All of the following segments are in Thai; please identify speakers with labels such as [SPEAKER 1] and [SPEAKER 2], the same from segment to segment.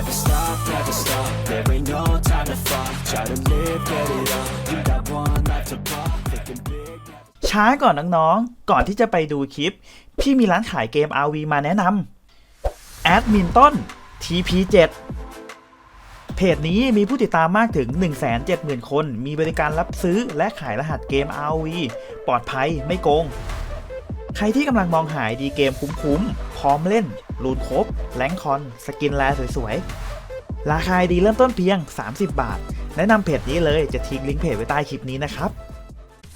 [SPEAKER 1] Never stop, never stop. There ain't no time to fall. Try to live, get it up. You got one life to pop. Thinking big.
[SPEAKER 2] ช้าก่อนน้องๆ ก่อนที่จะไปดูคลิป พี่มีร้านขายเกม RV มาแนะนำแอดมินต้น TP7 เพจนี้มีผู้ติดตามมากถึง 170,000 คน มีบริการรับซื้อและขายรหัสเกม RV ปลอดภัยไม่โกง ใครที่กำลังมองหายดีเกมคุ้มๆ พร้อมเล่น รูดครบแลงคอน สกินแลสวยๆ ราคาดีเริ่มต้นเพียง 30 บาท แนะนำเพจนี้เลยจะทิ้งลิงก์เพจไว้ใต้คลิปนี้นะครับ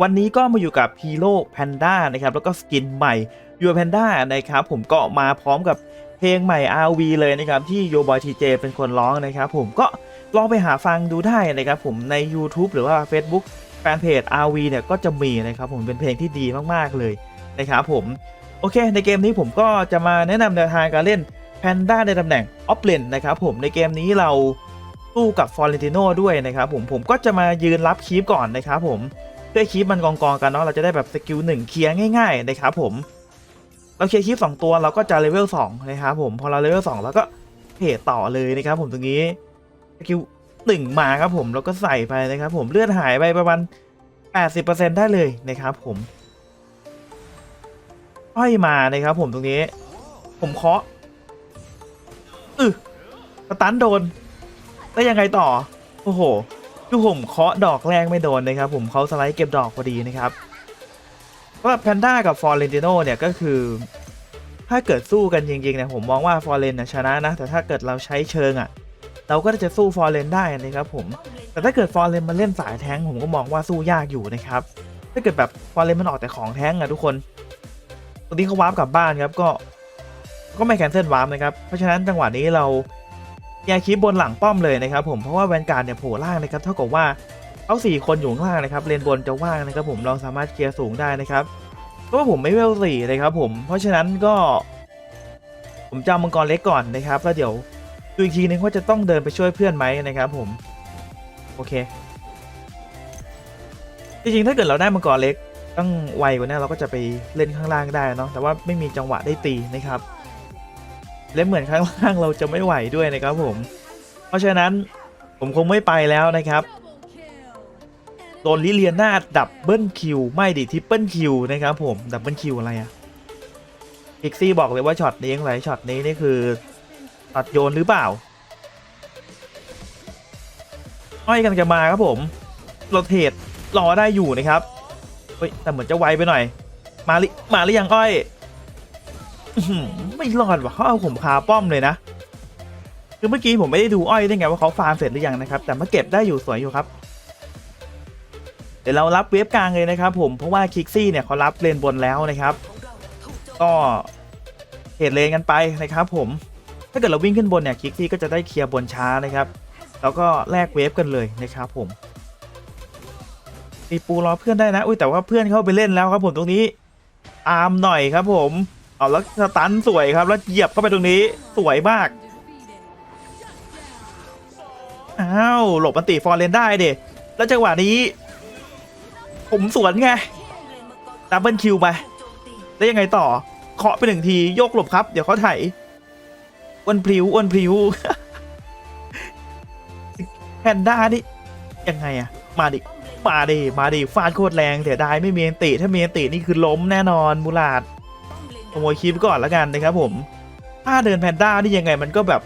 [SPEAKER 2] วันนี้ก็มาอยู่กับฮีโร่แพนด้านะครับแล้วก็สกินใหม่ยูแพนด้านะครับผมก็มาพร้อมกับเพลงใหม่ RV เลยนะครับที่โยบอยทีเจเป็นคนร้องนะครับผมก็ลองไปหาฟังดูได้นะครับผมใน YouTube หรือว่า Facebook แฟนเพจ RV เนี่ยก็จะมีนะครับผมเป็นเพลงที่ดีมากๆเลยนะครับผมโอเค ในเกมนี้ผมก็จะมาแนะนำแนวทางการเล่นแพนด้าในตำแหน่งออฟเลนนะครับผมในเกมนี้เราสู้กับฟอร์เรนติโนด้วยนะครับผมผมก็จะมายืนรับคีปก่อนนะครับผม เพื่อคีปมันกองกองๆกันเนาะเราจะได้แบบสกิลหนึ่งเคลียร์ง่ายๆนะครับผม เราเคลียร์คีปสองตัวเราก็จะเลเวลสองนะครับผมพอเราเลเวลสองเราก็เพจต่อเลยนะครับผมตรงนี้สกิลหนึ่งมาครับผมแล้วก็ใส่ไปนะครับผมเลือดหายไปประมาณ80%ได้เลยนะครับผมห้อยมานะครับผมตรงนี้ ผมเคาะอึสตันโดน แล้วยังไงต่อ โอ้โห คือผมเคาะดอกแรกไม่โดนนะครับผมเขาสไลด์เก็บดอกพอดีนะครับสำหรับแพนด้ากับฟอร์เรนติโนเนี่ยก็คือ ถ้าเกิดสู้กันจริงๆเนี่ยผมมองว่าฟอร์เรนนะชนะนะ แต่ถ้าเกิดเราใช้เชิงอะ่ะ เราก็จะสู้ฟอร์เรนได้นะครับผมแต่ถ้าเกิดฟอร์เรนมันเล่นสายแท้งผมก็มองว่าสู้ยากอยู่นะครับถ้าเกิดแบบฟอร์เรนมันออกแต่ของแท้งอะทุกคนตรงนี้เขาวาร์ปกลับบ้านครับก็ก็ไม่แคนเซิลวาร์ปนะครับเพราะฉะนั้นจังหวะนี้เรา ยกคลิปบนหลังป้อมเลยนะครับผมเพราะว่าแวนการ์ดเนี่ยโผล่ล่างนะครับเท่ากับว่าเขาสี่คนอยู่ข้างล่างนะครับเลนบนจะว่างนะครับผมเราสามารถเคลียร์สูงได้นะครับเพราะว่าผมไม่เวลสี่เลยครับผมเพราะฉะนั้นก็ ผมจะมังกรเล็กก่อนนะครับแล้วเดี๋ยวดูอีกทีนึงว่าจะต้องเดินไปช่วยเพื่อนไหมนะครับผมโอเค จริงๆถ้าเกิดเราได้มังกรเล็กต้องไวกว่านี้เราก็จะไปเล่นข้างล่างได้เนาะแต่ว่าไม่มีจังหวะได้ตีนะครับ และเหมือนข้างล่างเราจะไม่ไหวด้วยนะครับผม เพราะฉะนั้นผมคงไม่ไปแล้วนะครับโดนลิเลียนาดับเบิลคิวไม่ดิทิปเปิลคิวนะครับผมดับเบิลคิวอะไรอะพิกซี่บอกเลยว่าช็อตนี้ยังไงช็อตนี้นี่คือตัดโยนหรือเปล่าอ้อยกันจะมาครับผมโราเทตรอได้อยู่นะครับเฮ้ยแต่เหมือนจะไวไปหน่อย มาลิมาหรือยังอ้อย ไม่รอดว่ะเขาเอาผมคาป้อมเลยนะ คือเมื่อกี้ผมไม่ได้ดูอ้อยได้ไงว่าเขาฟาร์มเสร็จหรือยังนะครับ แต่มาเก็บได้อยู่สวยอยู่ครับ เดี๋ยวเรารับเวฟกลางเลยนะครับผม เพราะว่าคิกซี่เนี่ยเขารับเลนบนแล้วนะครับ ก็เหตุเลนกันไปนะครับผม ถ้าเกิดเราวิ่งขึ้นบนเนี่ยคิกซี่ก็จะได้เคลียร์บนช้านะครับ แล้วก็แลกเวฟกันเลยนะครับผมตีปูรอเพื่อนได้นะ อุ้ยแต่ว่าเพื่อนเข้าไปเล่นแล้วครับผมตรงนี้ตาร์มหน่อยครับผม เอาแล้วสตันสวยครับแล้วเหยียบเข้าไปตรงนี้สวยมากอ้าวหลบมันตีฟอร์เรนได้เด็แล้วจังหวะนี้ ผมสวนไงดับเบิลคิวไปแล้วยังไงต่อเคาะไปหนึ่งทีโยกหลบครับ เดี๋ยวเขาไถอ้วนพริ้วอ้วนพริ้วแพนด้านี่ยังไงอะมาดิมาดิมาดิฟาดโคตรแรงเสียดายไม่มีอันติถ้ามีอันตินี่คือล้มแน่นอนมูลาด ขโมยคลิปก่อนแล้วกันนะครับผมถ้าเดินแพนด้านี่ยังไงมันก็แบบ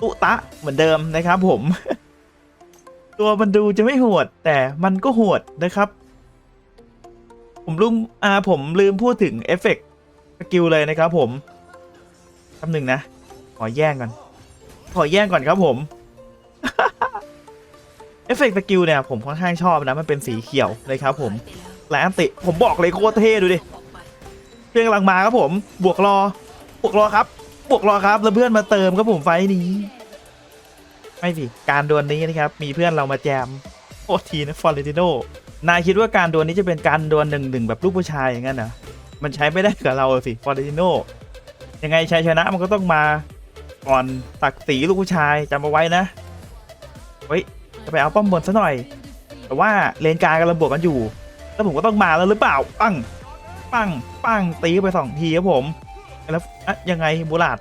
[SPEAKER 2] ตุตะเหมือนเดิมนะครับผม ตัวมันดูจะไม่โหด แต่มันก็โหดนะครับ ผมลืมอ่าผมลืมพูดถึงเอฟเฟกต์สกิลเลยนะครับผมคำหนึ่งนะ ขอแย่งก่อน ขอแย่งก่อนครับผมเอฟเฟกต์สกิลเนี่ยผมค่อนข้างชอบนะ มันเป็นสีเขียวเลยครับผม และอันติ ผมบอกเลยโคตรเท่ดูดิ เพื่อนกำลังมาครับผม บวกรอ บวกรอครับ บวกรอครับ แล้วเพื่อนมาเติมครับผมไฟนี้ ไม่สิ การดวลนี้นะครับ มีเพื่อนเรามาแจม โอทีนะฟอร์เรติโนนายคิดว่าการดวลนี้จะเป็นการดวลหนึ่งหนึ่งแบบลูกผู้ชายอย่างนั้นเหรอ มันใช้ไม่ได้กับเราสิฟอร์เรติโนยังไงชัยชนะมันก็ต้องมาก่อนตักสีลูกผู้ชายจำเอาไว้นะ เฮ้ย จะไปเอาป้อมบนซะหน่อย แต่ว่าเลนกลางกำลังบวกกันอยู่ แล้วผมก็ต้องมาแล้วหรือเปล่า ปัง ปังปังตีไปสองทีครับผม แล้วอะยังไงมูลาด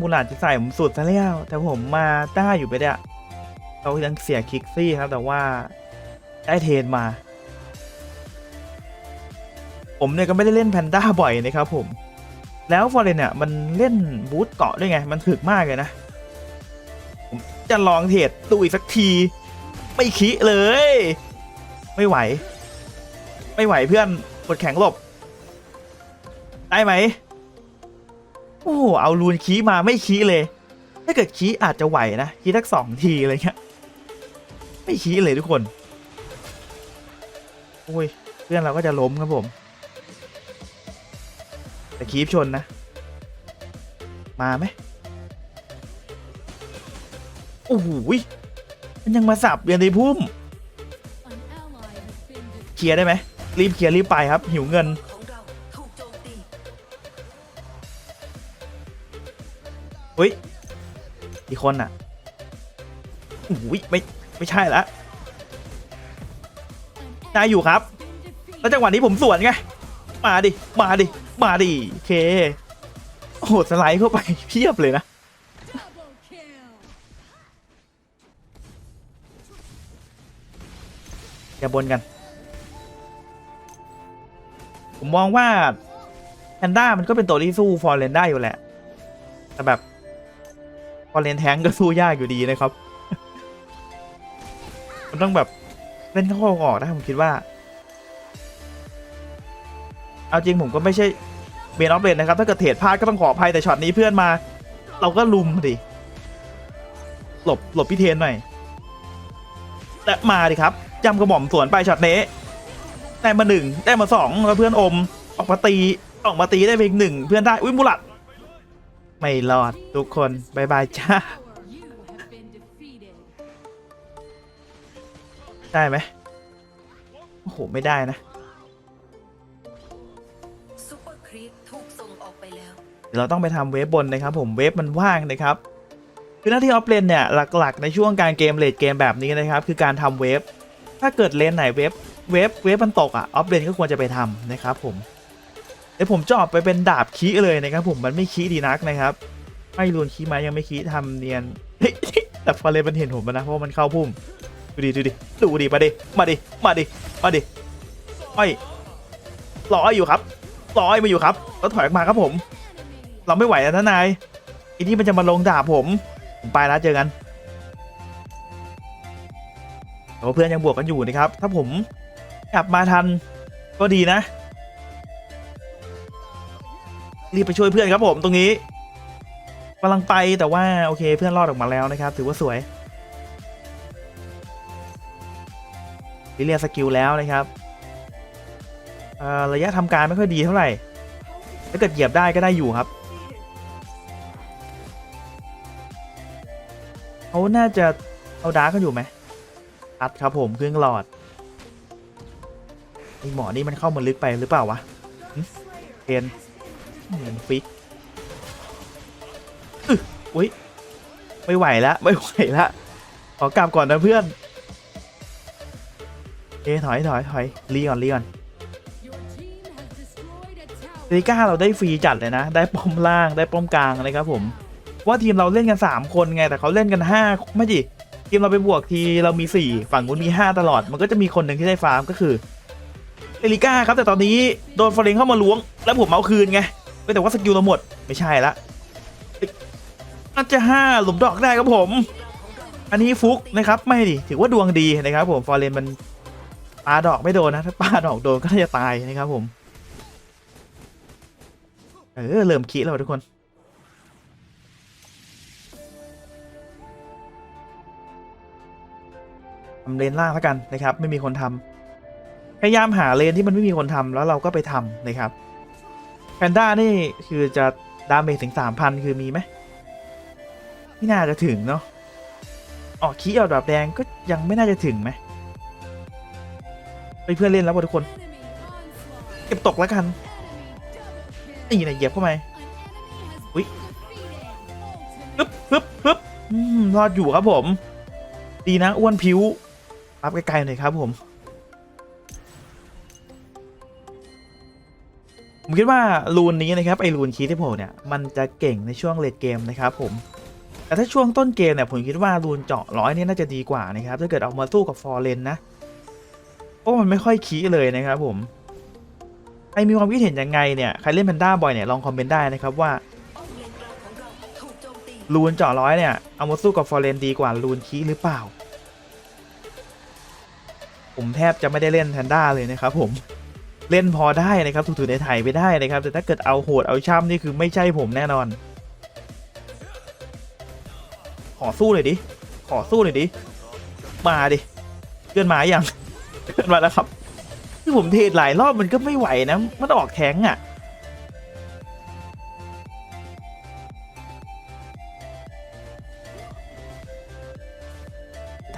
[SPEAKER 2] มูลาดจะใส่ผมสุดซะแล้ว แต่ผมมาได้อยู่ไปเนี่ยเรายังเสียคิกซี่ครับ แต่ว่าได้เทนมา ผมเนี่ยก็ไม่ได้เล่นแพนด้าบ่อยนะครับผม แล้วฟอร์เรนเนี่ยมันเล่นบูทเกาะด้วยไง มันถึกมากเลยนะ ผมจะลองเทรดดูอีกสักที ไม่คิเลย ไม่ไหว ไม่ไหวเพื่อนกดแข็งหลบ ได้ไหม โอ้โหเอาลูนคีมาไม่คีเลย ถ้าเกิดคีอาจจะไหวนะคีทักสองทีอะไรเงี้ย ไม่คีเลยทุกคน โอ้ย เพื่อนเราก็จะล้มครับผม แต่คีบชนนะ มาไหมโอ้โหยมันยังมาสับเรียนในพุ่ม เคลียร์ได้ไหม รีบเคลียร์รีบไปครับ หิวเงิน
[SPEAKER 3] องเราถูกโจมตี
[SPEAKER 2] เฮ้ย อีกคนอะโอ้ยไม่ไม่ใช่ละได้อยู่ครับ แล้วจังหวะนี้ผมสวนไง มาดิ มาดิ มาดิโอเค โอ้โหสไลด์เข้าไปเพียบเลยนะอย่าบนกัน ผมมองว่าแพนด้ามันก็เป็นตัวที่สู้ฟอร์เรนได้อยู่แหละ แต่แบบฟอร์เรนแทงก็สู้ยากอยู่ดีนะครับ มันต้องแบบเล่นเข้าออกนะผมคิดว่า เอาจริงผมก็ไม่ใช่เบนออฟเลนนะครับ ถ้าเกิดเทรดพลาดก็ต้องขออภัยแต่ช็อตนี้เพื่อนมา เราก็ลุมดิหลบหลบพี่เทนหน่อยและมาดิครับจำกระหม่อมสวนไปช็อตนี้ ได้มาหนึ่งได้มาสองแล้วเพื่อนอม ออกมาตีออกมาตีได้เพียงหนึ่งเพื่อนได้อุ้ยมูลัดไม่รอดทุกคนบายบายจ้าได้ไหมโอ้โห ไม่ได้นะ
[SPEAKER 3] เปอร์ครีปถูกส่งออกไปแล้ว
[SPEAKER 2] เดี๋ยวเราต้องไปทำเวฟบนนะครับผมเวฟมันว่างนะครับคือหน้าที่ออฟเลนเนี่ยหลักๆ ในช่วงการเกมเลดเกมแบบนี้นะครับ คือการทำเวฟถ้าเกิดเลนไหนเวฟ เวฟเวฟมันตกอะออฟเลนก็ควรจะไปทำนะครับผมเดี๋ยวผมจะออกไปเป็นดาบคีเลยนะครับผมมันไม่คีดีนักนะครับไม่รวนคีมายังไม่คีทำเนียนแต่ฟอเรนมันเห็นผมนะเพราะมันเข้าพุ่มดูดิดูดิดูดิมาดิมาดิมาดิมาดิอ้อยรออ้อยอยู่ครับรออ้อยมาอยู่ครับแล้วถอยออกมาครับผม เราไม่ไหวแล้วนะนายอีนี่มันจะมาลงด่าผมผมไปแล้วเจอกันแต่ว่าเพื่อนยังบวกกันอยู่นะครับ ถ้าผม กลับมาทันก็ดีนะ รีบไปช่วยเพื่อนครับผมตรงนี้กำลังไปแต่ว่าโอเคเพื่อนรอดออกมาแล้วนะครับ ถือว่าสวยลิเลียสกิลแล้วนะครับระยะทำการไม่ค่อยดีเท่าไหร่ ถ้าเกิดเหยียบได้ก็ได้อยู่ครับเขาน่าจะเอาดาร์กกันอยู่ไหมตัดครับผมเครื่องหลอด ไอหมอนี่มันเข้ามาลึกไปหรือเปล่าวะเอ็นเหมือนฟิกอึอุ้ยไม่ไหวแล้วไม่ไหวแล้วขอกลับก่อนนะเพื่อนเอถอยถอยถอยรีก่อนรีก่อนเดลิก้าเราได้ฟรีจัดเลยนะ ได้ป้อมล่างได้ป้อมกลางนะครับผม ว่าทีมเราเล่นกัน 3 คนไงแต่เขาเล่นกัน 5 ไม่จิทีมเราไปบวกทีเรามี 4 ฝั่งนู้นมี 5 ตลอด มันก็จะมีคนหนึ่งที่ได้ฟาร์มก็คือ เดลิก้าครับแต่ตอนนี้โดนฟอร์เรนเข้ามาล้วง แล้วผมเอาคืนไงเว้ยแต่ว่าสกิลเราหมดไม่ใช่ละน่าจะ5หลุมดอกได้ครับผม อันนี้ฟุกนะครับ ไม่ดิถือว่าดวงดีนะครับ ผมฟอร์เรนมันปาดอกไม่โดนนะถ้าปาดอกโดนก็จะตายนะครับผมเออเริ่มคิดแล้วทุกคนทำเลนล่างแล้วกันนะครับ ไม่มีคนทำ พยายามหาเลนที่มันไม่มีคนทำแล้วเราก็ไปทำนะครับแพนด้านี่คือจะดาเมจถึงสามพันคือมีไหมไม่น่าจะถึงเนาะออกคีเอาดาบแดงก็ยังไม่น่าจะถึงไหมไปเพื่อนเล่นแล้วทุกคน เก็บตกแล้วกันนี่นะเหยียบเข้าไปอุ้ยปึ๊บปึ๊บปึ๊บรอดอยู่ครับผม ดีนะอ้วนผิวปั๊บไกลๆหน่อยครับผม ผมคิดว่ารูนนี้นะครับไอรูนคีที่ผมเนี่ยมันจะเก่งในช่วงเลดเกมนะครับผมแต่ถ้าช่วงต้นเกมเนี่ยผมคิดว่ารูนเจาะร้อยนี่น่าจะดีกว่านะครับถ้าเกิดเอามาสู้กับฟอร์เรนนะเพราะมันไม่ค่อยคีเลยนะครับผมใครมีความคิดเห็นยังไงเนี่ยใครเล่นแพนด้าบ่อยเนี่ยลองคอมเมนต์ได้นะครับว่า
[SPEAKER 3] ป้อมเลนกลางของเราถูกโจมตี
[SPEAKER 2] รูนเจาะร้อยเนี่ยเอามาสู้กับฟอร์เรนดีกว่ารูนคีหรือเปล่า ผมแทบจะไม่ได้เล่นแพนด้าเลยนะครับผม เล่นพอได้นะครับถูๆในไถไปได้นะครับ แต่ถ้าเกิดเอาโหดเอาช่ำนี่คือไม่ใช่ผมแน่นอน ขอสู้เลยดิ ขอสู้เลยดิ มาดิเกินมาอย่างเกินมาแล้วครับที่ผมเทรดหลายรอบมันก็ไม่ไหวนะ มันออกแทงอะ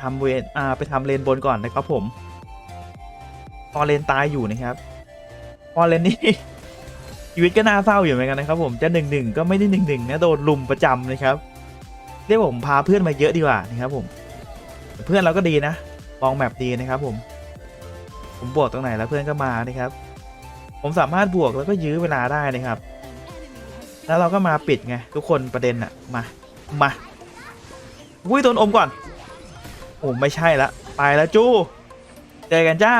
[SPEAKER 2] ทำเวนอ่าไปทำเลนบนก่อนนะครับผมพอเลนตายอยู่นะครับ พอเลนนี่ชีวิตก็น่าเศร้าอยู่เหมือนกันนะครับผมจะหนึ่งหนึ่งก็ไม่ได้หนึ่งหนึ่งนะโดนลุมประจำนะครับเรียกว่าผมพาเพื่อนมาเยอะดีกว่านะครับผม เพื่อนเราก็ดีนะมองแมปดีนะครับผม ผมบวกตรงไหนแล้วเพื่อนก็มานะครับ ผมสามารถบวกแล้วก็ยื้อเวลาได้นะครับ แล้วเราก็มาปิดไงทุกคนประเด็นอะมามาวุ้ยโดนอมก่อนโอ้ไม่ใช่ละไปแล้วจู้เจอกันจ้า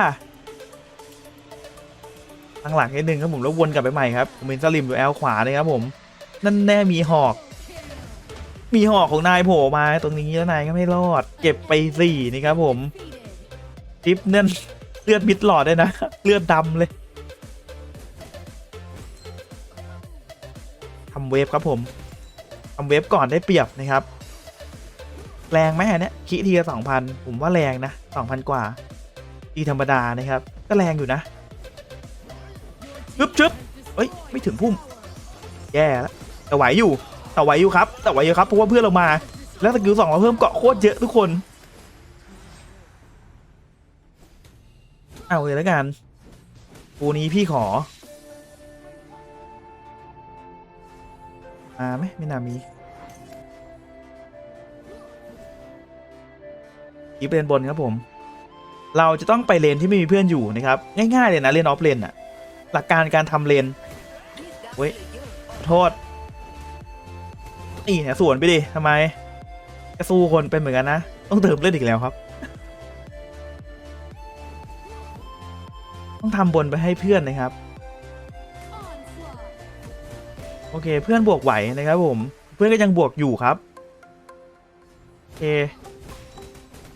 [SPEAKER 2] ทางหลังนิดนึงครับผมแล้ววนกลับไปใหม่ครับผมเป็นสลิมอยู่แอลขวาเลยครับผม นั่นแน่มีหอก มีหอกของนายโผล่มาตรงนี้แล้วนายก็ไม่รอด เก็บไปสี่นี่ครับผมทิปเนั่นเลือดมิดหลอดเลยนะ เลือดดำเลยทำเวฟครับผมทำเวฟก่อนได้เปรียบนะครับ แรงไหมเนี้ยคิทีละสองพันผมว่าแรงนะสองพันกว่า ทีธรรมดานะครับ ก็แรงอยู่นะ ชึบชึบเอ้ย ไม่ถึงพุ่ม แย่แล้วแต่ไหวอยู่ แต่ไหวอยู่ครับ แต่ไหวอยู่ครับ เพราะว่าเพื่อนเรามา แล้วสกิลสองเราเพิ่มเกาะโคตรเยอะทุกคน เอาเลยแล้วกันปูนี้พี่ขอ มาไหมไม่น่ามีอีฟเลนบนครับผม เราจะต้องไปเลนที่ไม่มีเพื่อนอยู่นะครับ ง่ายๆเลยนะเลนออฟเลนอะ หลักการการทำเลนเว้ยโทษนี่เนี่ยสวนไปดิทำไมจะสู้คนเป็นเหมือนกันนะ ต้องเติมเลือดอีกแล้วครับ ต้องทำบนไปให้เพื่อนนะครับ โอเค เพื่อนบวกไหวนะครับผม เพื่อนก็ยังบวกอยู่ครับ โอเค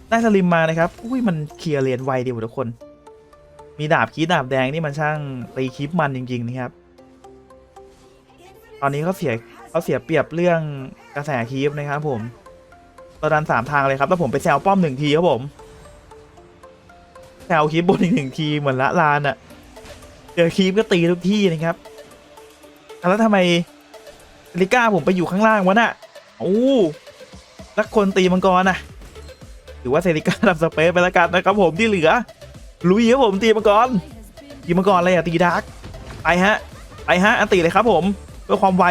[SPEAKER 2] ได้สลิมมานะครับ อุ้ยมันเคลียร์เลนไวดีกว่าทุกคน มีดาบคีดาบแดงนี่มันช่างตีคลิปมันจริงๆนะครับ ตอนนี้เขาเสียเขาเสียเปรียบเรื่องกระแสคีปนะครับผมตอนดันสามทางเลยครับแล้วผมไปแซวป้อมหนึ่งทีครับผมแซวคีปบนอีกหนึ่งทีเหมือนละลานอะเจอคีปก็ตีทุกที่นะครับแล้วทำไมลิก้าผมไปอยู่ข้างล่างวะน่ะโอ้แล้วคนตีมังกรน่ะถือว่าเซริก้าทำสเปซไปแล้วกันนะครับผมที่เหลือ ลุยครับผมตีมังกรตีมังกรอะไรอะตีดาร์กไปฮะไปฮะอันตีเลยครับผมเพื่อความไว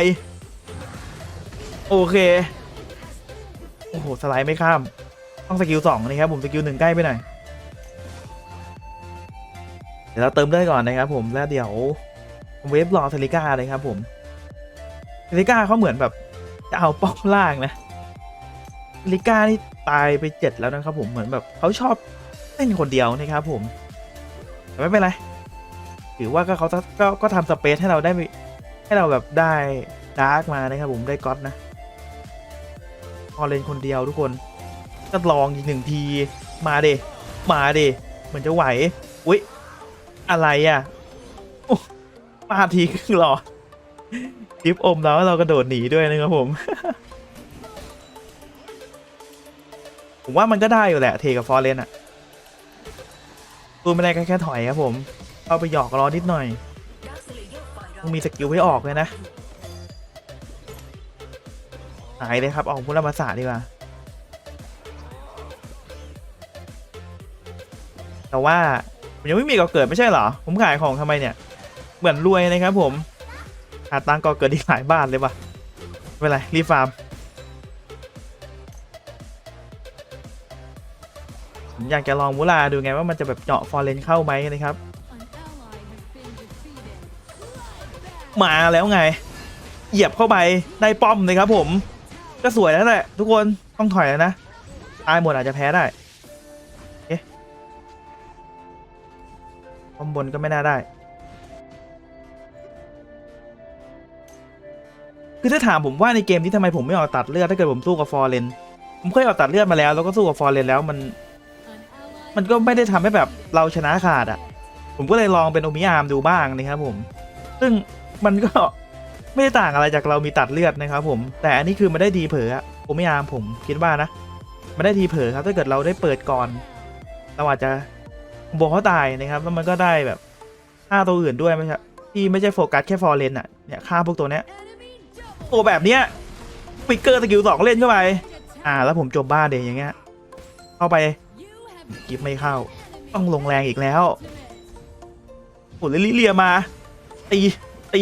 [SPEAKER 2] โอเคโอ้โหสไลด์ไม่ข้ามต้องสกิลสองนะครับผมสกิลหนึ่งใกล้ไปหน่อยเดี๋ยวเราเติมได้ก่อนนะครับผมแล้วเดี๋ยวเวฟรอเซริก้าเลยครับผมเซริก้าเขาเหมือนแบบจะเอาป้อมล่างนะเซริก้านี่ตายไปเจ็ดแล้วนะครับผมเหมือนแบบเขาชอบ เล่นคนเดียวนะครับผมแต่ไม่เป็นไรถือว่าก็เขาก็ก็ทำสเปซให้เราได้ให้เราแบบได้ดาร์กมานะครับผมได้ก๊อตนะพอเล่นคนเดียวทุกคนก็ลองอีกหนึ่งทีมาเดมาเดเหมือนจะไหวอุ๊ยอะไรอะโอ้ปาทีครึ่งหลอดดิฟอมแล้วเรากระโดดหนีด้วยนะครับผม ผมว่ามันก็ได้อยู่แหละเทกับฟอร์เรนอะ ตูไม่ได้ก็แค่ถอยครับผม เข้าไปหยอกล้อนิดหน่อยต้องมีสกิลให้ออกเลยนะ หายเลยครับ ออกมุลมาสาดีกว่า แต่ว่าผมยังไม่มีก่อเกิดไม่ใช่เหรอ ผมขายของทำไมเนี่ย เหมือนรวยนะครับผมหาตังก่อเกิดอีกหลายบ้านเลยปะไม่เป็นไรรีฟาร์ม อยากจะลองมูลาดูไงว่ามันจะแบบเจาะฟอร์เรนเข้าไหมนะครับ มาแล้วไง เหยียบเข้าไปได้ป้อมเลยครับผม ก็สวยแล้วแหละทุกคนต้องถอยแล้วนะตายหมดอาจจะแพ้ได้เอ๊ะป้อมบนก็ไม่น่าได้ คือถ้าถามผมว่าในเกมนี้ทำไมผมไม่ออกตัดเลือดถ้าเกิดผมสู้กับฟอร์เรนผมเคยออกตัดเลือดมาแล้วแล้วก็สู้กับฟอร์เรนแล้วมัน มันก็ไม่ได้ทำให้แบบเราชนะขาดอะ่ะ ผมก็เลยลองเป็นโอมิอาร์มดูบ้างนะครับผม ซึ่งมันก็ไม่ได้ต่างอะไรจากเรามีตัดเลือดนะครับผม แต่อันนี้คือมันได้ดีเผลอโอมิอาร์มผมคิดว่านะ มันได้ดีเผลอครับ ถ้าเกิดเราได้เปิดก่อน เราอาจจะบอกเขาตายนะครับ แล้วมันก็ได้แบบฆ่าตัวอื่นด้วยไม่ใช่ที่ไม่ใช่โฟกัสแค่ฟอร์เรนอะ เนี่ยฆ่าพวกตัวเนี้ยตัวแบบเนี้ยปิกเกอร์สกิลสองเล่นเข้าไป อ่า แล้วผมจบบ้านเดยอย่างเงี้ย เข้าไป กิฟไม่เข้า ต้องลงแรงอีกแล้วโอ้ลิเลียมา ตีตี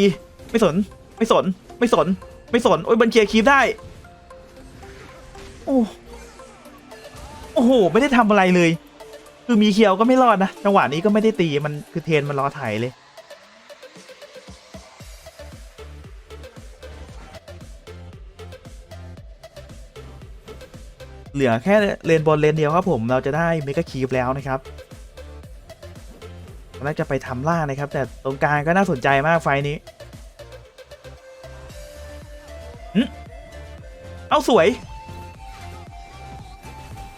[SPEAKER 2] ไม่สน ไม่สน ไม่สน ไม่สน โอ้ยบันเคียคีฟได้ โอ้โอ้โห ไม่ได้ทำอะไรเลย คือมีเคียวก็ไม่รอดนะจังหวะนี้ก็ไม่ได้ตีมันคือเทนมันรอถ่ายเลย เหลือแค่เลนบนเลนเดียวครับผมเราจะได้เมกะคีฟแล้วนะครับตอนแรกจะไปทำล่านะครับ แต่ตรงกลางก็น่าสนใจมากไฟนี้เอาสวย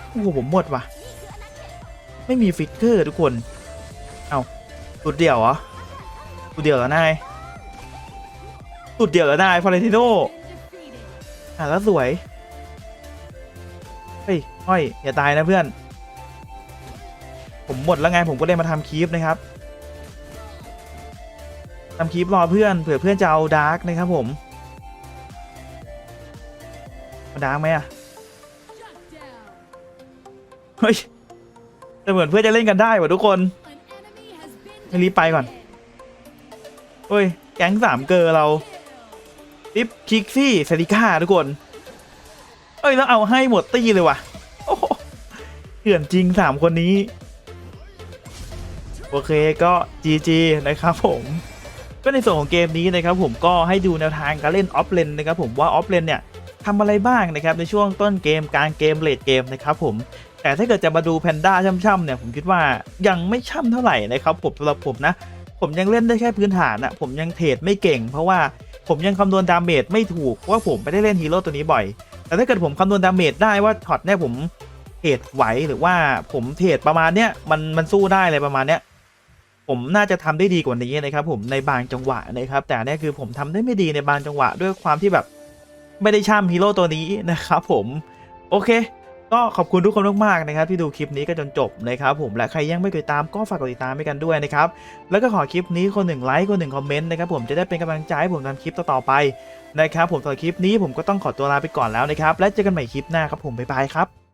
[SPEAKER 2] โอ้โหผมหมดว่ะ ไม่มีฟิกเกอร์ทุกคน เอาสุดเดี่ยวเหรอสุดเดี่ยวเหรอนายสุดเดี่ยวเหรอนายฟอเรนติโนอะแล้วสวย เฮ้ยห้อยอย่าตายนะเพื่อน ผมหมดแล้วไงผมก็เลยมาทำคีปนะครับทำคีปรอเพื่อนเผื่อเพื่อนจะเอาดาร์กนะครับผมมาดาร์กไหมอะเฮ้ยแต่เหมือนเพื่อนจะเล่นกันได้ว่ะทุกคนไม่รีบไปก่อนเฮ้ย แก๊งสามเกอร์เราปิ๊บคิกซี่เซริก้าทุกคน อ้ยแล้วเอาให้หมดตี้เลยว่ะโอ้โหเถื่อนจริงสามคนนี้ โอเคก็ GG นะครับผมก็ในส่วนของเกมนี้นะครับผมก็ให้ดูแนวทางการเล่นออฟเลนนะครับผมว่าออฟเลนเนี่ยทำอะไรบ้างนะครับในช่วงต้นเกมกลางเกมเลดเกมนะครับผมแต่ถ้าเกิดจะมาดูแพนด้าช่ำๆเนี่ยผมคิดว่ายังไม่ช่ำเท่าไหร่นะครับผมสำหรับผมนะ ผมยังเล่นได้แค่พื้นฐานอะผมยังเทรดไม่เก่ง เพราะว่า ผมยังคำนวณดาเมจไม่ถูกเพราะว่าผมไม่ได้เล่นฮีโร่ตัวนี้บ่อย แต่ถ้าเกิดผมคำนวณดาเมจได้ว่าช็อตเนี่ยผมเทรดไหวหรือว่าผมเทรดประมาณเนี้ยมันมันสู้ได้เลยประมาณเนี้ยผมน่าจะทำได้ดีกว่านี้นะครับผมในบางจังหวะนะครับ แต่นเนี่ยคือผมทำได้ไม่ดีในบางจังหวะ ด้วยความที่แบบไม่ได้ช่ำฮีโร่ตัวนี้นะครับผมโอเค ก็ขอบคุณทุกคนมากๆนะครับที่ดูคลิปนี้ก็จนจบนะครับผมและใครยังไม่กดติดตามก็ฝากกดติดตามให้กันด้วยนะครับแล้วก็ขอคลิปนี้คนหนึ่งไลค์คนหนึ่งคอมเมนต์นะครับผมจะได้เป็นกำลังใจให้ผมทำคลิปต่อๆไปนะครับผมสำหรับคลิปนี้ผมก็ต้องขอตัวลาไปก่อนแล้วนะครับและเจอกันใหม่คลิปหน้าครับผมบ๊ายบายครับ